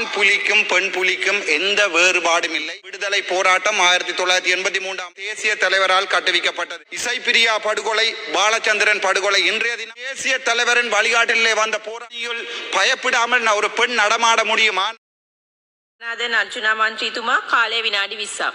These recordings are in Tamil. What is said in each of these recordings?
ஆண் புலிக்கும் பெண் புலிக்கும் எந்த வேறுபாடும் இல்லை விடுதலை போராட்டம் ஆயிரத்தி தொள்ளாயிரத்தி எண்பத்தி மூன்றாம் தேசிய தலைவரால் கட்டுவிக்கப்பட்டது. இசைப்பிரியா படுகொலை பாலச்சந்திரன் படுகொலை இன்றைய தினம் தேசிய தலைவரின் வழிகாட்டிலே வந்த போராளியில் பயப்படாமல் ஒரு பெண் நடமாட முடியுமா? நாதன் அர்ஜுனா வினாடி விசா.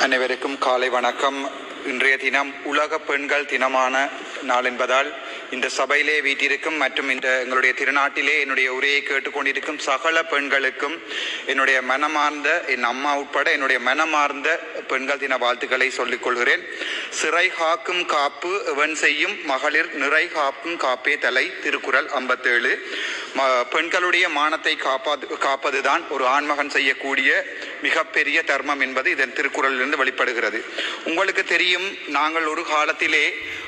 அனைவருக்கும் காலை வணக்கம். இன்றைய தினம் உலக பெண்கள் தினமான நாள் என்பதால் இந்த சபையிலே வீட்டிற்கும் மற்றும் இந்த எங்களுடைய திருநாட்டிலே என்னுடைய உரையை கேட்டுக்கொண்டிருக்கும் சகல பெண்களுக்கும் என்னுடைய மனமார்ந்த என் அம்மா உட்பட என்னுடைய மனமார்ந்த பெண்கள் தின வாழ்த்துக்களை சொல்லிக் கொள்கிறேன். சிறை காக்கும் காப்பு எவன் செய்யும்? மகளிர் நிறை காப்பும் காப்பே தலை திருக்குறள் ஐம்பத்தேழு. பெண்களுடைய மானத்தை காப்பாது காப்பதுதான் ஒரு ஆண்மகன் செய்யக்கூடிய மிகப்பெரிய தர்மம் என்பது இதன் திருக்குறளிலிருந்து வெளிப்படுகிறது. உங்களுக்கு தெரியும் நாங்கள் ஒரு காலத்திலே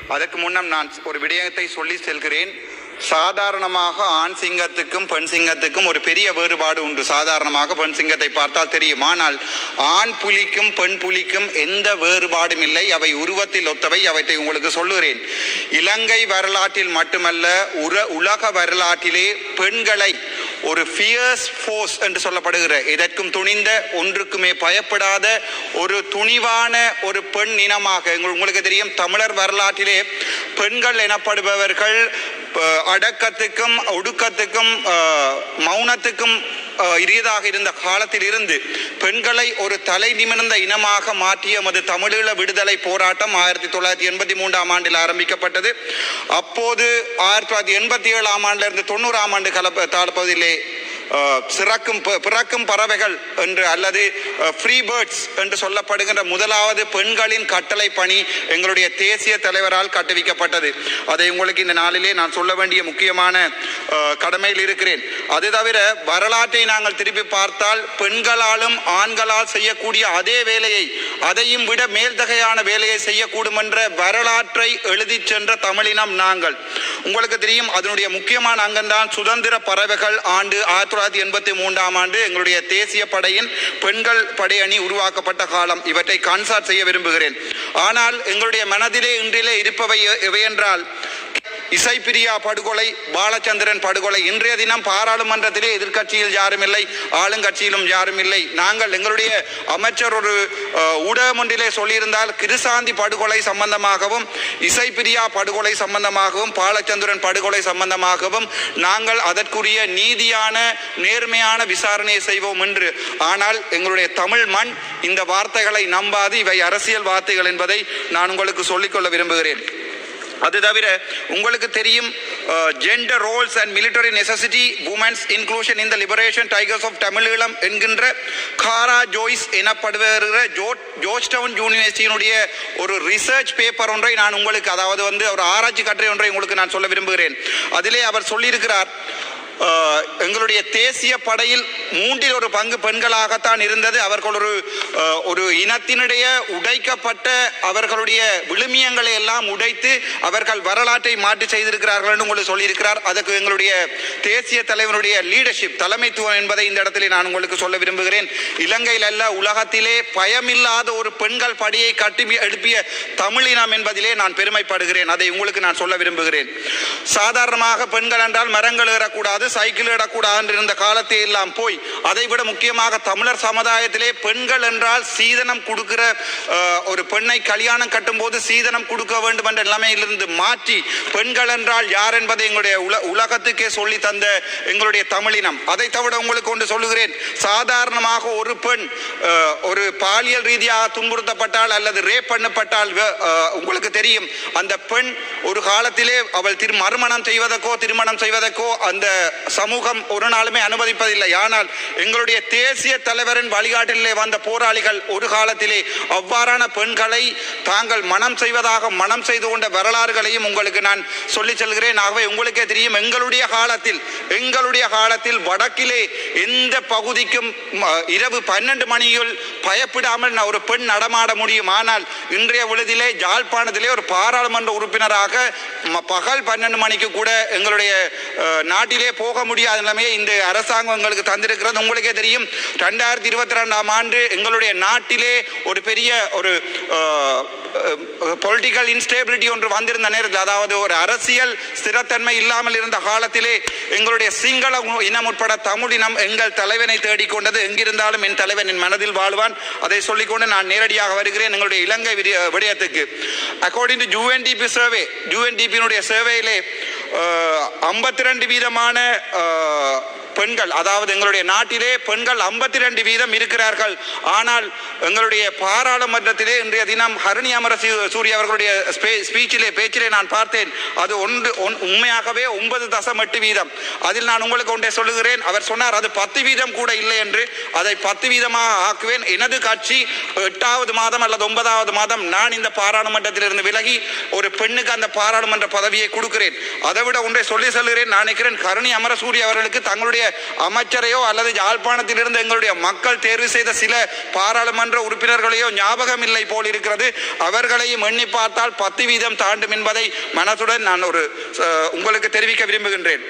அதற்கு முன்னம் நான் ஒரு விடயத்தை சொல்லி செல்கிறேன். சாதாரணமாக ஆண் சிங்கத்துக்கும் பெண் சிங்கத்துக்கும் ஒரு பெரிய வேறுபாடு உண்டு. சாதாரணமாக பெண் சிங்கத்தை பார்த்தால் தெரியும். ஆனால் ஆண் புலிக்கும் பெண் புலிக்கும் எந்த வேறுபாடும் இல்லை. அவை உருவத்தில் ஒத்தவை. அவற்றை உங்களுக்கு சொல்லுகிறேன். இலங்கை வரலாற்றில் மட்டுமல்ல உர உலக வரலாற்றிலே பெண்களை ஒரு ஃபியர்ஸ் ஃபோர்ஸ் என்று சொல்லப்படுகிற இதற்கும் துணிந்த ஒன்றுக்குமே பயப்படாத ஒரு துணிவான ஒரு பெண் இனமாக உங்களுக்கு தெரியும் தமிழர் வரலாற்றிலே பெண்கள் எனப்படுபவர்கள் அடக்கத்துக்கும் ஒடுக்கத்துக்கும் மௌனத்துக்கும் இரியதாக இருந்த காலத்தில் இருந்து பெண்களை ஒரு தலை நிமிர்ந்த இனமாக மாற்றிய மது தமிழீழ விடுதலை போராட்டம் ஆயிரத்தி தொள்ளாயிரத்தி எண்பத்தி மூன்றாம் ஆண்டில் ஆரம்பிக்கப்பட்டது. அப்போது ஆயிரத்தி தொள்ளாயிரத்தி எண்பத்தி ஏழாம் ஆண்டிலிருந்து தொண்ணூறாம் ஆண்டு கலப்ப தாழ்ப்பதிலே சிறக்கும் ப- பிறக்கும் பறவைகள் என்று அல்லது ஃப்ரீ பேர்ட்ஸ் என்று சொல்லப்படுகின்ற முதலாவது பெண்களின் கட்டளை பணி எங்களுடைய தேசிய தலைவரால் கட்டுவிக்கப்பட்டது. அதை உங்களுக்கு இந்த நாளிலே நான் சொல்ல வேண்டிய முக்கியமான கடமையில் இருக்கிறேன். அது தவிர வரலாற்றை நாங்கள் திருப்பி பார்த்தால் பெண்களாலும் ஆண்களால் செய்யக்கூடிய அதே வேலையை அதையும் விட மேல்தகையான வேலையை செய்யக்கூடும் என்ற வரலாற்றை எழுதிச் சென்ற தமிழினம் நாங்கள். உங்களுக்கு தெரியும் அதனுடைய முக்கியமான அங்கம்தான் சுதந்திர பறவைகள் ஆண்டு ஆயிரத்தி தொள்ளாயிரத்தி எண்பத்தி மூன்றாம் ஆண்டு எங்களுடைய தேசிய படையின் பெண்கள் படையணி உருவாக்கப்பட்ட காலம். இவற்றை கான்சார்ட் செய்ய விரும்புகிறேன். ஆனால் எங்களுடைய மனதிலே இன்றிலே இருப்பவை எ- எவையென்றால் இசைப்பிரியா படுகொலை பாலச்சந்திரன் படுகொலை இன்றைய தினம் பாராளுமன்றத்திலே எதிர்க்கட்சியில் யாரும் இல்லை ஆளுங்கட்சியிலும் யாரும் இல்லை நாங்கள் எங்களுடைய அமைச்சர் ஒரு ஊடகம் ஒன்றிலே சொல்லியிருந்தால் கிருசாந்தி படுகொலை சம்பந்தமாகவும் இசைப்பிரியா படுகொலை சம்பந்தமாகவும் பாலச்சந்திரன் படுகொலை சம்பந்தமாகவும் நாங்கள் அதற்குரிய நீதியான நேர்மையான விசாரணையை செய்வோம் என்று. ஆனால் எங்களுடைய தமிழ் மண் இந்த வார்த்தைகளை நம்பாது இவை அரசியல் வார்த்தைகள் என்பதை நான் உங்களுக்கு சொல்லிக்கொள்ள விரும்புகிறேன். அது தவிர உங்களுக்கு தெரியும் gender roles and military necessity women's inclusion in the Liberation Tigers of Tamil Eelam என்கின்ற காரா ஜோய்ஸ் எனப்படுகிற ஜோ ஜோர்ஜ் டவுன் யூனிவர்சிட்டியினுடைய ஒரு ரிசர்ச் பேப்பர் ஒன்றை நான் உங்களுக்கு அதாவது வந்து ஒரு ஆராய்ச்சி கட்டுரை ஒன்றை உங்களுக்கு நான் சொல்ல விரும்புகிறேன். அதிலே அவர் சொல்லியிருக்கிறார் எங்களுடைய தேசிய படையில் மூன்றில் ஒரு பங்கு பெண்களாகத்தான் இருந்தது. அவர்கள் ஒரு ஒரு இனத்தினுடைய உடைக்கப்பட்ட அவர்களுடைய விழுமியங்களை எல்லாம் உடைத்து அவர்கள் வரலாற்றை மாற்றி செய்திருக்கிறார்கள் என்று உங்களுக்கு சொல்லியிருக்கிறார். அதுக்கு எங்களுடைய தேசிய தலைவனுடைய லீடர்ஷிப் தலைமைத்துவம் என்பதை இந்த இடத்திலே நான் உங்களுக்கு சொல்ல விரும்புகிறேன். இலங்கையில் அல்ல உலகத்திலே பயமில்லாத ஒரு பெண்கள் படியை கட்டி எழுப்பிய தமிழினம் என்பதிலே நான் பெருமைப்படுகிறேன். அதை உங்களுக்கு நான் சொல்ல விரும்புகிறேன். சாதாரணமாக பெண்கள் என்றால் மரங்கள் ஏறக்கூடாது சைக்கிள் ஏறக்கூடாது இருந்த காலத்தை எல்லாம் போய் அதை விட முக்கியமாக தமிழர் சமுதாயத்திலே பெண்கள் என்றால் சீதனம் கொடுக்கிற ஒரு பெண்ணை கல்யாணம் கட்டும்போது சீதனம் கொடுக்க வேண்டும் என்ற நிலைமையிலிருந்து மாற்றி பெண்கள் என்றால் யார் என்பதை எங்களுடைய உல உலகத்துக்கே சொல்லி தந்த எங்களுடைய தமிழினம். அதை தவிர உங்களுக்கு ஒன்று சொல்லுகிறேன். சாதாரணமாக ஒரு பெண் ஒரு பாலியல் ரீதியாக துன்புறுத்தப்பட்டால் அல்லது ரேப் பண்ணப்பட்டால் வ- உங்களுக்கு தெரியும் அந்த பெண் ஒரு காலத்திலே அவள் திரு மறுமணம் செய்வதற்கோ திருமணம் செய்வதற்கோ அந்த சமூகம் ஒரு நாளுமே அனுமதிப்பதில்லை. ஆனால் எங்களுடைய தேசிய தலைவரின் வழிகாட்டிலே வந்த போராளிகள் ஒரு காலத்திலே அவ்வாறான பெண்களை தாங்கள் மனம் செய்வதாக மனம் செய்து கொண்ட வரலாறுகளையும் உங்களுக்கு நான் சொல்லி செல்கிறேன். ஆகவே உங்களுக்கே தெரியும் எங்களுடைய காலத்தில் எங்களுடைய காலத்தில் வடக்கிலே எந்த பகுதிக்கும் இரவு பன்னெண்டு மணியில் பயப்படாமல் ஒரு பெண் நடமாட முடியும். ஆனால் இன்றைய விழுதிலே ஜாழ்ப்பாணத்திலே ஒரு பாராளுமன்ற உறுப்பினராக ம- பகல் பன்னெண்டு மணிக்கு கூட எங்களுடைய நாட்டிலே போ போக முடியாத நிலைமையை இந்த அரசாங்கம் எங்களுக்கு தந்திருக்கிறது. உங்களுக்கே தெரியும் ரெண்டாயிரத்தி இருபத்தி ரெண்டாம் ஆண்டு எங்களுடைய நாட்டிலே ஒரு பெரிய ஒரு பொலிட்டிக்கல் இன்ஸ்டேபிலிட்டி ஒன்று வந்திருந்த நேரத்தில் அதாவது ஒரு அரசியல் ஸ்திரத்தன்மை இல்லாமல் இருந்த காலத்திலே எங்களுடைய சிங்கள இனம் உட்பட தமிழ் இனம் எங்கள் தலைவனை தேடிக்கொண்டது எங்கிருந்தாலும் என் தலைவன் என் மனதில் வாழ்வான். அதை சொல்லிக்கொண்டு நான் நேரடியாக வருகிறேன் எங்களுடைய இலங்கை விடய- விடயத்துக்கு. அக்கார்டிங் டு ஜூஎன்டிபி சர்வே ஜூஎன்டிபியினுடைய சர்வேயிலே ஐம்பத்தி ரெண்டு வீதமான பெண்கள் அதாவது எங்களுடைய நாட்டிலே பெண்கள் ஐம்பத்தி ரெண்டு வீதம் இருக்கிறார்கள். ஆனால் எங்களுடைய பாராளுமன்றத்திலே இன்றைய தினம் ஹரணி அமர சூரிய அவர்களுடைய ஸ்பீச்சிலே பேச்சிலே நான் பார்த்தேன். அது ஒன்று ஒன்- உண்மையாகவே ஒன்பது தசம் எட்டு வீதம். அதில் நான் உங்களுக்கு ஒன்றை சொல்லுகிறேன். அவர் சொன்னார் அது பத்து வீதம் கூட இல்லை என்று. அதை பத்து வீதமாக ஆக்குவேன். எனது கட்சி எட்டாவது மாதம் அல்லது ஒன்பதாவது மாதம் நான் இந்த பாராளுமன்றத்திலிருந்து விலகி ஒரு பெண்ணுக்கு அந்த பாராளுமன்ற பதவியை கொடுக்கிறேன். அதை விட ஒன்றை சொல்லி சொல்கிறேன். நான் நினைக்கிறேன் கருணி அமரசூரி அவர்களுக்கு தங்களுடைய அமைச்சரையோ அல்லது யாழ்ப்பாணத்திலிருந்து எங்களுடைய மக்கள் தேர்வு செய்த சில பாராளுமன்ற உறுப்பினர்களையோ ஞாபகம் இல்லை போல் இருக்கிறது. அவர்களையும் எண்ணி பார்த்தால் பத்து வீதம் தாண்டும் என்பதை மனசுடன் நான் ஒரு உங்களுக்கு தெரிவிக்க விரும்புகின்றேன்.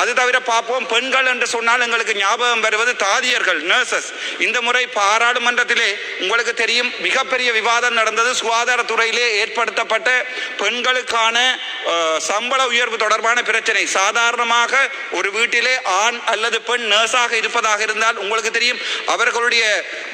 அது தவிர பார்ப்போம் பெண்கள் என்று சொன்னால் எங்களுக்கு ஞாபகம் வருவது தாதியர்கள் நர்சஸ் இந்த முறை பாராளுமன்றத்திலே உங்களுக்கு தெரியும் மிகப்பெரிய விவாதம் நடந்தது. சுகாதாரத்துறையிலே ஏற்படுத்தப்பட்ட பெண்களுக்கான சம்பள உயர்வு தொடர்பான பிரச்சனை. சாதாரணமாக ஒரு வீட்டிலே ஆண் அல்லது பெண் நர்ஸாக இருப்பதாக இருந்தால் உங்களுக்கு தெரியும் அவர்களுடைய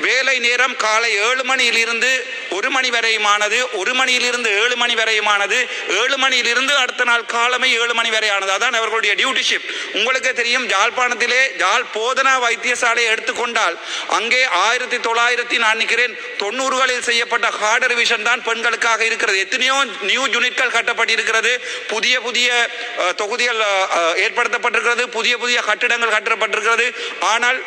வேலை நேரம் காலை ஏழு மணியிலிருந்து ஒரு மணி வரையுமானது ஒரு மணியிலிருந்து ஏழு மணி வரையுமானது ஏழு மணியிலிருந்து அடுத்த நாள் காலமே ஏழு மணி வரையானது. அதான் அவர்களுடைய டியூட்டி ஷிப் உங்களுக்கு தெரியும் யாழ்ப்பாணத்திலே யாழ் போதனா வைத்தியசாலையை எடுத்துக்கொண்டால் அங்கே ஆயிரத்தி தொள்ளாயிரத்தி நான் நினைக்கிறேன் தொண்ணூறுகளில் செய்யப்பட்ட ஹார்ட் ரிவிஷன் தான் பெண்களுக்காக இருக்கிறது. எத்தனையோ நியூ யூனிட்கள் கட்டப்பட்டிருக்கிறது. புதிய புதிய தொகுதிகள் ஏற்படுத்தப்பட்டிருக்கிறது. புதிய புதிய கட்டிடங்கள் கட்டப்பட்டிருக்கிறது. ஆனால்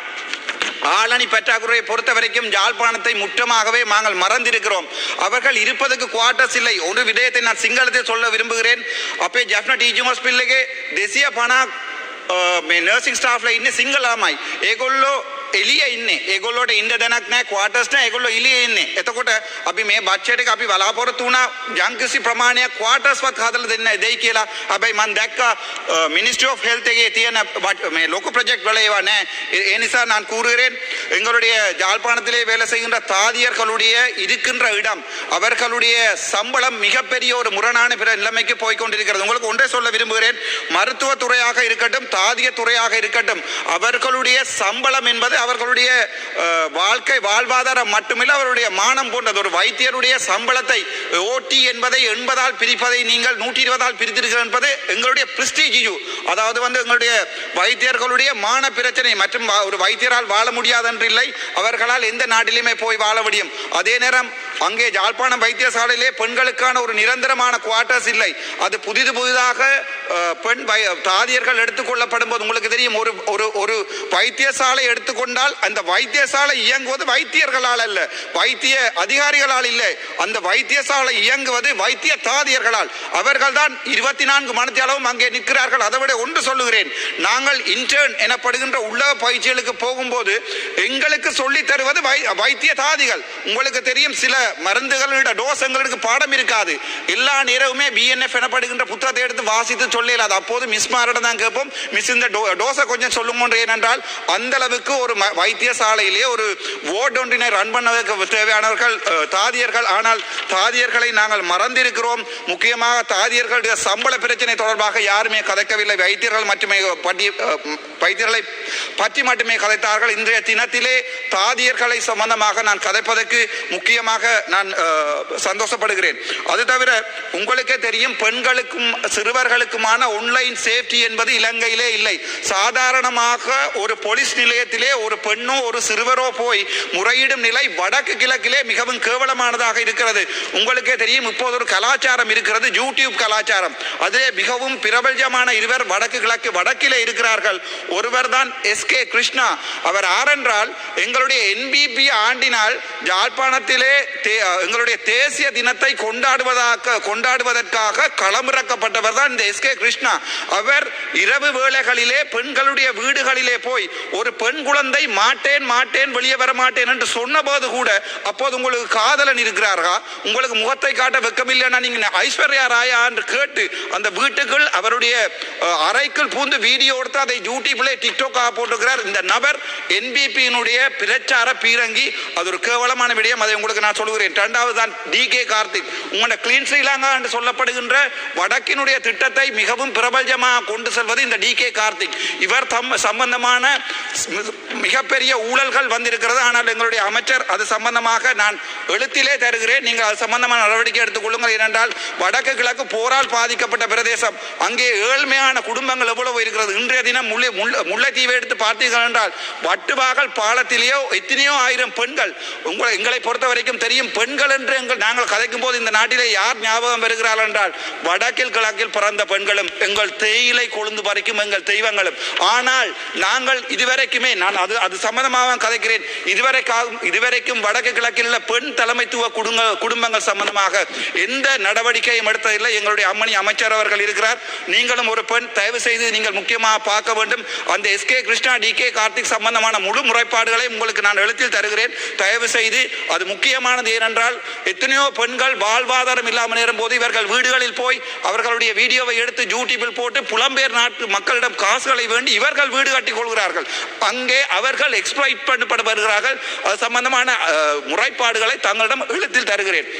ஆளணி பற்றாக்குறையை பொறுத்த வரைக்கும் ஜாழ்ப்பாணத்தை முற்றமாகவே நாங்கள் மறந்திருக்கிறோம். அவர்கள் இருப்பதற்கு குவார்டர்ஸ் இல்லை. ஒரு விடயத்தை நான் சிங்களத்தில் சொல்ல விரும்புகிறேன். அப்பே ஜப்னா டீச்சுமர்ஸ் பிள்ளைக்கு தேசிய பணா நர்சிங் ஸ்டாஃப்ல இன்னும் சிங்களாமாய் ஏகொல்லோ ළමයි. ඒගොල්ලෝ එළිය ඉන්නේ. ඒගොල්ලෝට ඉන්න දැනක් නැහැ, ක්වාටර්ස් නැහැ. ඒගොල්ලෝ එළියේ ඉන්නේ. එතකොට අපි මේ බජ්ජට් එක අපි බලාපොරොත්තු වුණා යම්කිසි ප්‍රමාණයක් ක්වාටර්ස් වත් හදලා දෙන්න දෙයි කියලා. හැබැයි මම දැක්කා මිනිස්ට්‍රි ඔෆ් හෙල්ත් එකේ තියෙන බඩ්- මේ ලොකු ப்ராஜெக்ட் වල ඒවා නැහැ. ඒ- ඒ නිසා நான் கூறுகிறேன் எங்களுடைய யாழ்ப்பாணத்திலே வேலை செய்கின்ற தாதியர்களுடைய இருக்கின்ற இடம் அவர்களுடைய சம்பளம் மிகப்பெரிய ஒரு முரணான பிற நிலைமைக்கு போய் கொண்டிருக்கிறது உங்களுக்கு ஒன்றை சொல்ல விரும்புகிறேன் மருத்துவ துறையாக இருக்கட்டும் தாதிய துறையாக இருக்கட்டும் அவர்களுடைய சம்பளம் என்பது அவர்களுடைய வாழ்க்கை வாழ்வாதாரம் மட்டுமில்லை அவருடைய மானம் போன்றது. ஒரு வைத்தியருடைய சம்பளத்தை ஓட்டி என்பதை எண்பதால் பிரிப்பதை நீங்கள் நூற்றி இருபதால் பிரித்திருக்கிறது என்பது எங்களுடைய பிரிஸ்டீஜ் அதாவது வந்து எங்களுடைய வைத்தியர்களுடைய மான பிரச்சனை மற்றும் ஒரு வைத்தியரால் வாழ முடியாது என்று இல்லை அவர்களால் எந்த நாட்டிலுமே போய் வாழ முடியும். அதே நேரம் அங்கே யாழ்ப்பாணம் வைத்தியசாலையிலே பெண்களுக்கான ஒரு நிரந்தரமான குவார்டர்ஸ் இல்லை. அது புதிது புதிதாக பெண் வை- தாதியர்கள் எடுத்துக்கொள்ளப்படும் போது உங்களுக்கு தெரியும் ஒரு ஒரு ஒரு வைத்தியசாலை எடுத்துக்கொண்டால் அந்த வைத்தியசாலை இயங்குவது வைத்தியர்களால் அல்ல. வைத்திய அதிகாரிகளால் இல்லை. அந்த வைத்தியசாலை இயங்குவது வைத்திய தாதியர்களால். அவர்கள்தான் இருபத்தி நான்கு மணி அளவும் அங்கே நிற்கிறார்கள். அதை விட ஒன்று சொல்லுகிறேன். நாங்கள் இன்டர்ன் எனப்படுகின்ற உலக பயிற்சிகளுக்கு போகும்போது எங்களுக்கு சொல்லித் தருவது வை வைத்திய தாதிகள். உங்களுக்கு தெரியும் சில மருந்துகளோட டோஸ் எங்களுக்கு பாடம் இருக்காது. எல்லா நேரமுமே பிஎன்எஃப் எனப்படுகின்ற புத்தகத்தை எடுத்து வாசித்து சொல்லல அது அப்போது மிஸ் மாரிடம் தான் கேட்போம். மிஸ் இந்த டோ டோஸை கொஞ்சம் சொல்லுங்கன்ற ஏனென்றால் அந்த அளவுக்கு ஒரு ம- வைத்தியசாலையிலே ஒரு வார்டு ஒன்றினை ரன் பண்ண தேவையானவர்கள் தாதியர்கள். ஆனால் தாதியர்களை நாங்கள் மறந்திருக்கிறோம். முக்கியமாக தாதியர்களுடைய சம்பள பிரச்சனை தொடர்பாக யாருமே கதைக்கவில்லை. வைத்தியர்கள் மட்டுமே பட்டி வைத்தியர்களை பற்றி மட்டுமே கதைத்தார்கள். இன்றைய தினத்திலே தாதியர்களை சம்பந்தமாக நான் கதைப்பதற்கு முக்கியமாக நான் சந்தோஷப்படுகிறேன். அது தவிர உங்களுக்கே தெரியும் பெண்களுக்கும் சிறுவர்களுக்கும் விதமான ஒன்லைன் சேஃப்டி என்பது இலங்கையிலே இல்லை. சாதாரணமாக ஒரு போலீஸ் நிலையத்திலே ஒரு பெண்ணோ ஒரு சிறுவரோ போய் முறையிடும் நிலை வடக்கு கிழக்கிலே மிகவும் கேவலமானதாக இருக்கிறது. உங்களுக்கே தெரியும் இப்போது ஒரு கலாச்சாரம் இருக்கிறது யூடியூப் கலாச்சாரம். அதிலே மிகவும் பிரபல்யமான இருவர் வடக்கு கிழக்கு வடக்கிலே இருக்கிறார்கள். ஒருவர் தான் எஸ் கே கிருஷ்ணா அவர் ஆரென்றால் எங்களுடைய என்பிபி ஆண்டினால் யாழ்ப்பாணத்திலே தே- எங்களுடைய தேசிய தினத்தை கொண்டாடுவதாக கொண்டாடுவதற்காக களமிறக்கப்பட்டவர் தான் இந்த எஸ் கே கிருஷ்ணா. அவர் இரவு வேளைகளிலே பெண்களுடைய வீடுகளிலே போய் ஒரு பெண் குழந்தை மாட்டேன் மாட்டேன் வெளியே வர மாட்டேன் என்று சொன்னபோது கூட அப்போது உங்களுக்கு காதலன் இருக்கிறாரா? உங்களுக்கு முகத்தை காட்ட வெக்கமில்லைன்னா நீங்க ஐஸ்வர்யா ராயா என்று கேட்டு அந்த வீட்டுக்குள் அவருடைய அறைக்குள் பூந்து வீடியோ எடுத்து அதை யூடியூப்ல டிக்டோக்காக போட்டுக்கிறார் இந்த நபர் என்பிபியினுடைய பிரச்சார பீரங்கி. அது ஒரு கேவலமான விடயம். அதை உங்களுக்கு நான் சொல்கிறேன் இரண்டாவது தான் டி கே கார்த்திக். உங்களோட கிளீன் ஸ்ரீலங்கா என்று சொல்லப்படுகின்ற வடக்கினுடைய திட்டத்தை மிகவும் பிரபலமாக கொண்டு செல்வது இந்த டி கே கார்த்திக். இவர் தம் சம்பந்தமான மிகப்பெரிய ஊழல்கள் வந்திருக்கிறது. ஆனால் எங்களுடைய அமைச்சர் அது சம்பந்தமாக நான் எழுத்திலே தருகிறேன். நீங்கள் அது சம்பந்தமான நடவடிக்கை எடுத்துக்கொள்ளுங்கள் ஏனென்றால் வடக்கு கிழக்கு போரால் பாதிக்கப்பட்ட பிரதேசம். அங்கே ஏழ்மையான குடும்பங்கள் எவ்வளவு இருக்கிறது? இன்றைய தினம் முல்லை முல்லை- முல்லைத்தீவை எடுத்து பார்த்தீர்கள் என்றால் வட்டுவாகல் பாலத்திலேயோ எத்தனையோ ஆயிரம் பெண்கள் உங்களை எங்களை பொறுத்த வரைக்கும் தெரியும் பெண்கள் என்று எங்கள் நாங்கள் கதைக்கும் போது இந்த நாட்டிலே யார் ஞாபகம் வருகிறார்கள் என்றால் வடக்கில் கிழக்கில் பிறந்த பெண்கள் தெய்வங்களும் எங்கள் தேயிலை கொழுந்து பறிக்கும் எங்கள் தெய்வங்களும். ஆனால் நாங்கள் இதுவரைக்குமே நான் அது அது சம்பந்தமாக கதைக்கிறேன். இதுவரைக்காகும் இதுவரைக்கும் வடக்கு கிழக்கில் உள்ள பெண் தலைமைத்துவ குடும்ப குடும்பங்கள் சம்பந்தமாக எந்த நடவடிக்கையும் எடுத்ததில்லை. எங்களுடைய அம்மணி அமைச்சர் அவர்கள் இருக்கிறார். நீங்களும் ஒரு பெண் தயவு செய்து நீங்கள் முக்கியமாக பார்க்க வேண்டும். அந்த S K Krishna T K Karthik சம்பந்தமான முழு முறைப்பாடுகளை உங்களுக்கு நான் எழுத்தில் தருகிறேன். தயவு செய்து அது முக்கியமானது ஏனென்றால் எத்தனையோ பெண்கள் வாழ்வாதாரம் இல்லாமல் நேரும் போது இவர்கள் வீடுகளில் போய் அவர்களுடைய வீடியோவை எடுத்து யூடியூபில் போட்டு புலம்பெயர் நாட்டு மக்களிடம் காசுகளை வேண்டி இவர்கள் வீடு கட்டிக் கொள்கிறார்கள். அங்கே அவர்கள் எக்ஸ்பிளைட் பண்ணப்பட வருகிறார்கள் அது சம்பந்தமான முறைப்பாடுகளை தங்களிடம் எழுத்தில் தருகிறேன்.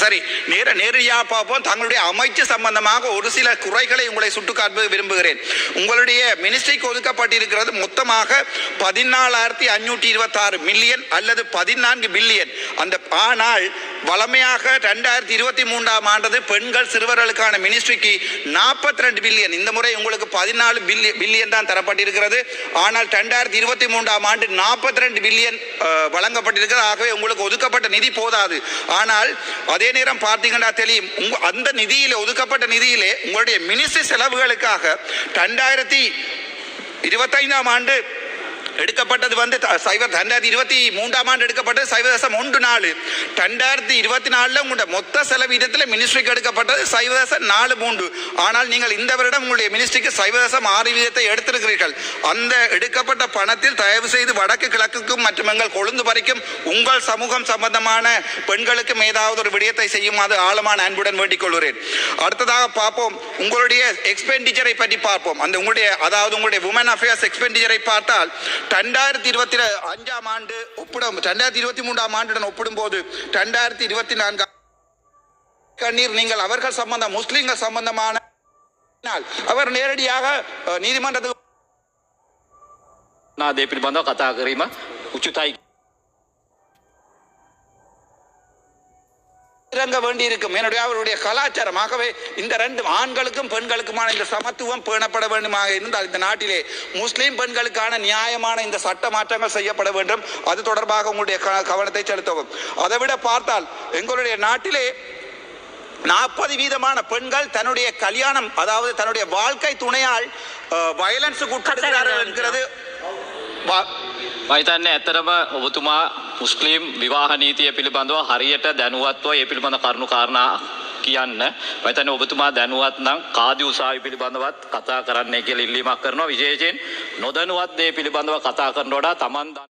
சரி நேர நேரடியாக பார்ப்போம். தங்களுடைய அமைச்சு சம்பந்தமாக ஒரு சில குறைகளை உங்களை சுட்டுக்காட்ட விரும்புகிறேன். உங்களுடைய மினிஸ்ட்ரிக்கு ஒதுக்கப்பட்டிருக்கிறது மொத்தமாக பதினாலாயிரத்தி அஞ்சூற்றி இருபத்தாறு மில்லியன் அல்லது பதினான்கு பில்லியன் அந்த ஆனால் வளமையாக ரெண்டாயிரத்தி இருபத்தி மூன்றாம் ஆண்டது பெண்கள் சிறுவர்களுக்கான மினிஸ்ட்ரிக்கு நாற்பத்தி ரெண்டு பில்லியன் இந்த முறை உங்களுக்கு பதினாலு பில்லியன் பில்லியன் தான் தரப்பட்டிருக்கிறது. ஆனால் ரெண்டாயிரத்தி இருபத்தி மூன்றாம் ஆண்டு நாற்பத்தி ரெண்டு பில்லியன் வழங்கப்பட்டிருக்கிறது. ஆகவே உங்களுக்கு ஒதுக்கப்பட்ட நிதி போதாது. ஆனால் அது அதே நேரம் பார்த்தீங்கன்னா தெரியும் உங்க அந்த நிதியிலே ஒதுக்கப்பட்ட நிதியிலே உங்களுடைய மினிஸ்ட்ரி செலவுகளுக்காக ரெண்டாயிரத்தி இருபத்தைந்தாம் ஆண்டு எடுக்கப்பட்டது வந்து த- சைவர் ரெண்டாயிரத்தி இருபத்தி மூன்றாம் ஆண்டு எடுக்கப்பட்டது சைவ தசம் ஒன்று நாலு. ரெண்டாயிரத்தி இருபத்தி நாலுல உங்களுடைய மொத்த செலவீதத்தில் மினிஸ்ட்ரிக்கு எடுக்கப்பட்டது சைவ தசம் நாலு மூன்று. ஆனால் நீங்கள் இந்த வருடம் உங்களுடைய மினிஸ்ட்ரிக்கு சைவ தசம் ஆறு வீதத்தை எடுத்திருக்கிறீர்கள். அந்த எடுக்கப்பட்ட பணத்தில் தயவு செய்து வடக்கு கிழக்குக்கும் மற்றும் எங்கள் கொழுந்து வரைக்கும் உங்கள் சமூகம் சம்பந்தமான பெண்களுக்கும் ஏதாவது ஒரு விடயத்தை செய்யும் அது ஆழமான அன்புடன் வேண்டிக் கொள்கிறேன். அடுத்ததாக பார்ப்போம். உங்களுடைய எக்ஸ்பெண்டிச்சரை பற்றி பார்ப்போம். அந்த உங்களுடைய அதாவது உங்களுடைய உமன் அஃபேர்ஸ் எக்ஸ்பெண்டிச்சரை பார்த்தால் ரெண்டாயிரத்தி இருபத்தி அஞ்சாம் ஆண்டு ஒப்பிடும் ரெண்டாயிரத்தி இருபத்தி மூன்றாம் ஆண்டுடன் ஒப்பிடும்போது ரெண்டாயிரத்தி இருபத்தி நான்காம் கண்ணீர் நீங்கள் அவர்கள் சம்பந்தம் முஸ்லிம்கள் சம்பந்தமான அவர் நேரடியாக நீதிமன்றத்துக்கு நான் தேப்பில் பந்தோ கதா கரீமா உச்சுதாய் வேண்டி இருக்கும் என்னுடைய அவருடைய கலாச்சாரம் ஆகவே இந்த ரெண்டு ஆண்களுக்கும் பெண்களுக்குமான இந்த சமத்துவம் பேணப்பட வேண்டுமாக இருந்தால் இந்த நாட்டிலே முஸ்லிம் பெண்களுக்கான நியாயமான இந்த சட்ட மாற்றங்கள் செய்யப்பட வேண்டும் அது தொடர்பாக உங்களுடைய க- கவனத்தை செலுத்தவும் அதை விட பார்த்தால் எங்களுடைய நாட்டிலே நாற்பது வீதமான பெண்கள் தன்னுடைய கல்யாணம் அதாவது தன்னுடைய வாழ்க்கை துணையால் வயலன்ஸுக்கு உட்படுகிறார்கள் என்கிறது வா- මහිතන්න ඇත්තරම ඔබතුමා මුස්ලිම් විවාහ නීතිය පිළිබඳව හරියට දැනුවත්ව ඒ පිළිබඳ කරුණු කාරණා කියන්න. මතන ඔබතුමා දැනුවත් නම් කාදි උසාවි පිළිබඳවත් කතා කරන්නේ කියලා ඉල්ලීමක් කරනවා. විශේෂයෙන් නොදැනුවත් දේ පිළිබඳව කතා කරනවට තමන් දන්න